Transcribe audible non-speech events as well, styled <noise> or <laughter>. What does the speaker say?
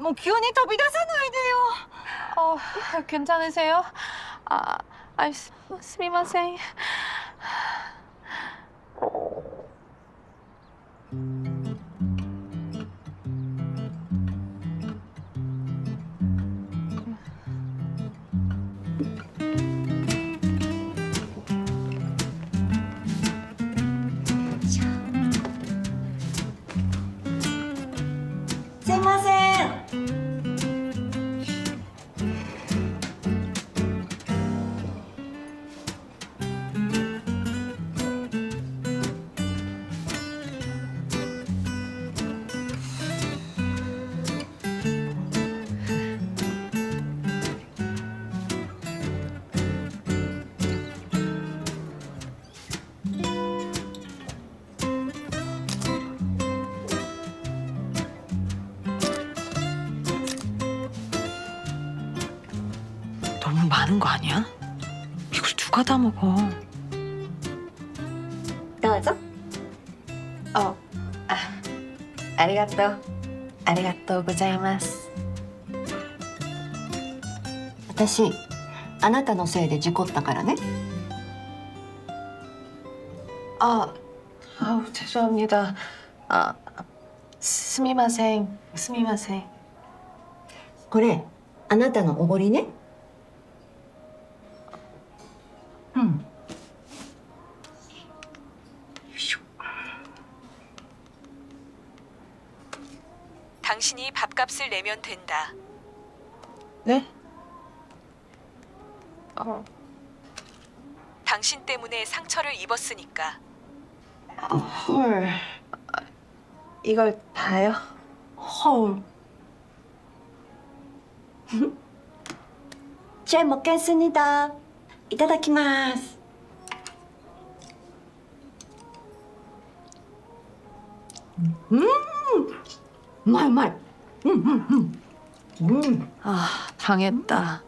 뭐 もう急に飛び出さないでよ 어, 괜찮으세요? 아, 아이, 스- 스미마셍. 너무 많은 거 아니야? 이걸 누가 다 먹어? どうぞあ、あ、ありがとう。ありがとうございます。私あなたのせいで事故ったからね 아, 아우, 죄송합니다. 아, 스미마셍. 스미마셍. これあなたのおごりね 당신이 밥값을 내면 된다. 네? 어. 당신 때문에 상처를 입었으니까. 어, 헐. 이걸 다요? 헐. <laughs> 잘 먹겠습니다. いただきます。うん。うまいうまい。うんうんうん。うん。ああたげた